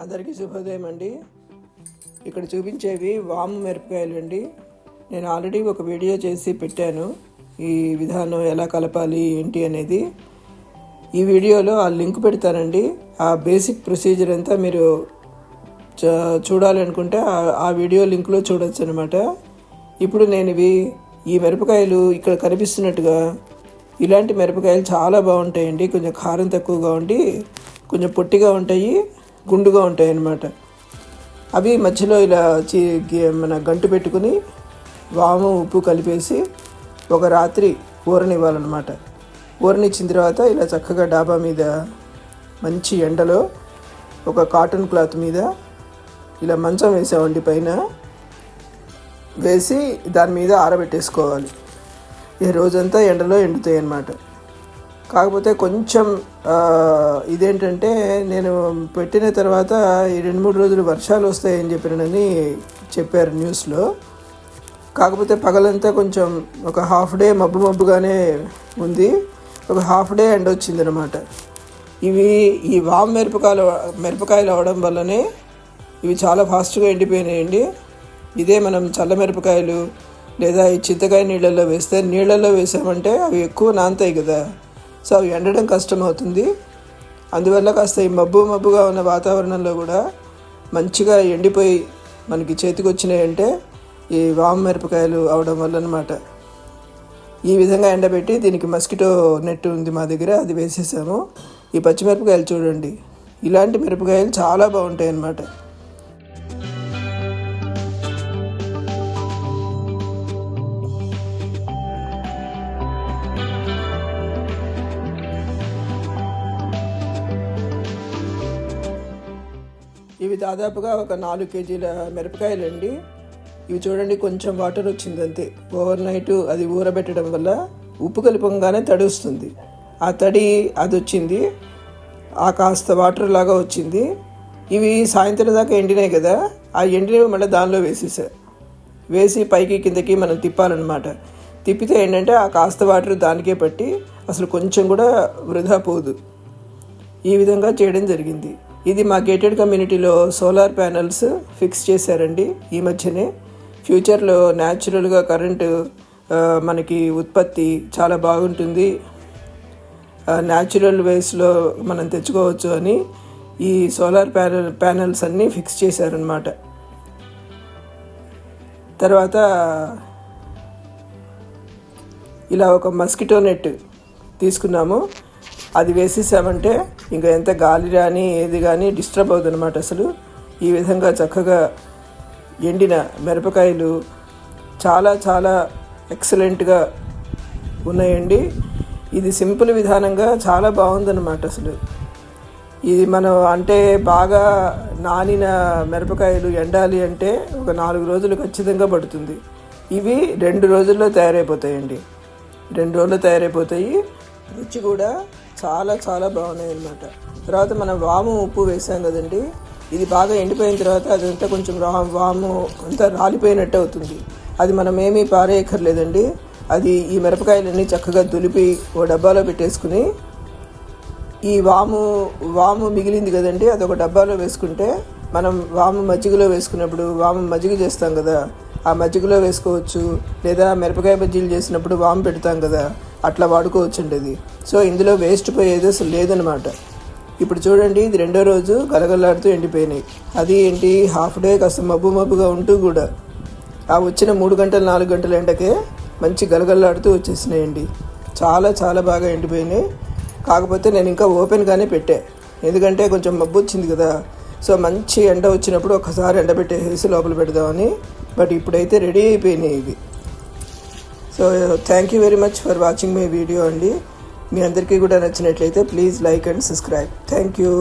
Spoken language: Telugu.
అందరికీ శుభోదయం అండి. ఇక్కడ చూపించేవి వాము మిరపకాయలు అండి. నేను ఆల్రెడీ ఒక వీడియో చేసి పెట్టాను. ఈ విధానం ఎలా కలపాలి ఏంటి అనేది. ఈ వీడియోలో ఆ లింక్ పెడతానండి. ఆ బేసిక్ ప్రొసీజర్ అంతా మీరు చ- చూడాలనుకుంటే ఆ- ఆ వీడియో లింక్లో చూడొచ్చు అనమాట ఇప్పుడు నేను ఇవి ఈ మిరపకాయలు ఇక్కడ కనిపిస్తున్నట్టుగా ఇలాంటి మిరపకాయలు చాలా బాగుంటాయండి. కొంచెం కారం తక్కువగా ఉండి కొంచెం పొట్టిగా ఉంటాయి. గుండుగా ఉంటాయి అన్నమాట. అవి మధ్యలో ఇలా చీ మన గంటు పెట్టుకుని వాము ఉప్పు కలిపేసి ఒక రాత్రి ఊరనివ్వాలన్నమాట. ఊరనిచ్చిన తర్వాత ఇలా చక్కగా డాబా మీద మంచి ఎండలో ఒక కాటన్ క్లాత్ మీద ఇలా మంచం వేసామండి పైన వేసి దాని మీద ఆరబెట్టేసుకోవాలి. ఈ రోజంతా ఎండలో ఎండుతాయి అన్నమాట కాకపోతే కొంచెం ఇదేంటంటే నేను పెట్టిన తర్వాత ఈ రెండు మూడు రోజులు వర్షాలు వస్తాయని చెప్పినని చెప్పారు న్యూస్లో. కాకపోతే పగలంతా కొంచెం ఒక హాఫ్ డే మబ్బు మబ్బుగానే ఉంది. ఒక హాఫ్ డే ఎండ్ వచ్చింది అనమాట ఇవి ఈ వామ్ మిరపకాయలు మిరపకాయలు అవడం వల్లనే ఇవి చాలా ఫాస్ట్గా ఎండిపోయినాయండి. ఇదే మనం చల్ల మిరపకాయలు లేదా ఈ చింతకాయ నీళ్ళల్లో వేస్తే నీళ్ళల్లో వేసామంటే అవి ఎక్కువ నానతాయి కదా. సో అవి ఎండడం కష్టం అవుతుంది అందువల్ల కాస్త ఈ మబ్బు మబ్బుగా ఉన్న వాతావరణంలో కూడా మంచిగా ఎండిపోయి మనకి చేతికి వచ్చినాయంటే ఈ వాము మిరపకాయలు అవడం వల్ల అనమాట ఈ విధంగా ఎండబెట్టి దీనికి మస్కిటో నెట్ ఉంది మా దగ్గర అది వేసేసాము. ఈ పచ్చిమిరపకాయలు చూడండి. ఇలాంటి మిరపకాయలు చాలా బాగుంటాయి అన్నమాట ఇవి దాదాపుగా ఒక నాలుగు కేజీల మిరపకాయలు అండి ఇవి చూడండి కొంచెం వాటర్ వచ్చింది అంతే. ఓవర్ నైట్ అది ఊరబెట్టడం వల్ల ఉప్పు కలిపంగానే తడి వస్తుంది ఆ తడి అది వచ్చింది. ఆ కాస్త వాటర్ లాగా వచ్చింది. ఇవి సాయంత్రం దాకా ఎండినాయి కదా ఆ ఎండినవి మళ్ళీ దానిలో వేసేసా. వేసి పైకి కిందకి మనం తిప్పాలన్నమాట. తిప్పితే ఏంటంటే ఆ కాస్త వాటర్ దానికే పట్టి అసలు కొంచెం కూడా వృధా పోదు. ఈ విధంగా చేయడం జరిగింది. ఇది మా గేటెడ్ కమ్యూనిటీలో సోలార్ ప్యానల్స్ ఫిక్స్ చేశారండి ఈ మధ్యనే. ఫ్యూచర్లో న్యాచురల్గా కరెంటు మనకి ఉత్పత్తి చాలా బాగుంటుంది. న్యాచురల్ వేస్లో మనం తెచ్చుకోవచ్చు అని ఈ సోలార్ ప్యానల్ ప్యానల్స్ అన్నీ ఫిక్స్ చేశారనమాట తర్వాత ఇలా ఒక మస్కిటో నెట్ తీసుకున్నాము. అది వేసేసామంటే ఇంకా ఎంత గాలి కానీ ఏది కానీ డిస్టర్బ్ అవుతుంది అనమాట అసలు. ఈ విధంగా చక్కగా ఎండిన మిరపకాయలు చాలా చాలా ఎక్సలెంట్గా ఉన్నాయండి. ఇది సింపుల్ విధానంగా చాలా బాగుందన్నమాట అసలు. ఇది మనం అంటే బాగా నానిన మిరపకాయలు ఎండాలి అంటే ఒక నాలుగు రోజులు ఖచ్చితంగా పడుతుంది. ఇవి రెండు రోజుల్లో తయారైపోతాయండి. రెండు రోజుల్లో తయారైపోతాయి. రుచి కూడా చాలా చాలా బాగున్నాయి అన్నమాట. తర్వాత మనం వాము ఉప్పు వేసాం కదండి. ఇది బాగా ఎండిపోయిన తర్వాత అదంతా కొంచెం రా వాము అంతా రాలిపోయినట్టు అవుతుంది. అది మనం ఏమీ పారేయక్కర్లేదండి. అది ఈ మిరపకాయలన్నీ చక్కగా దులిపి ఓ డబ్బాలో పెట్టేసుకుని ఈ వాము వాము మిగిలింది కదండి అది ఒక డబ్బాలో వేసుకుంటే మనం వాము మజ్జిగలో వేసుకున్నప్పుడు వాము మజ్జిగ చేస్తాం కదా ఆ మజ్జిగలో వేసుకోవచ్చు లేదా మిరపకాయ బజ్జీలు చేసినప్పుడు వామ్ పెడతాం కదా అట్లా వాడుకోవచ్చండి అది. సో ఇందులో వేస్ట్ పోయేది అసలు లేదనమాట ఇప్పుడు చూడండి ఇది రెండో రోజు గలగలాడుతూ ఎండిపోయినాయి. అది ఏంటి? హాఫ్ డే కాస్త మబ్బు మబ్బుగా ఉంటూ కూడా. ఆ వచ్చిన మూడు గంటలు నాలుగు గంటల ఎండకే మంచి గలగల్లాడుతూ వచ్చేసినాయండి. చాలా చాలా బాగా ఎండిపోయినాయి. కాకపోతే నేను ఇంకా ఓపెన్గానే పెట్టా. ఎందుకంటే కొంచెం మబ్బు వచ్చింది కదా సో మంచి ఎండ వచ్చినప్పుడు ఒకసారి ఎండబెట్టేసి లోపల పెడదామని. బట్ ఇప్పుడైతే రెడీ అయిపోయినాయి ఇవి. So thank you very much for watching my video అండి. మీ అందరికీ కూడా నచ్చినట్లయితే please like and subscribe thank you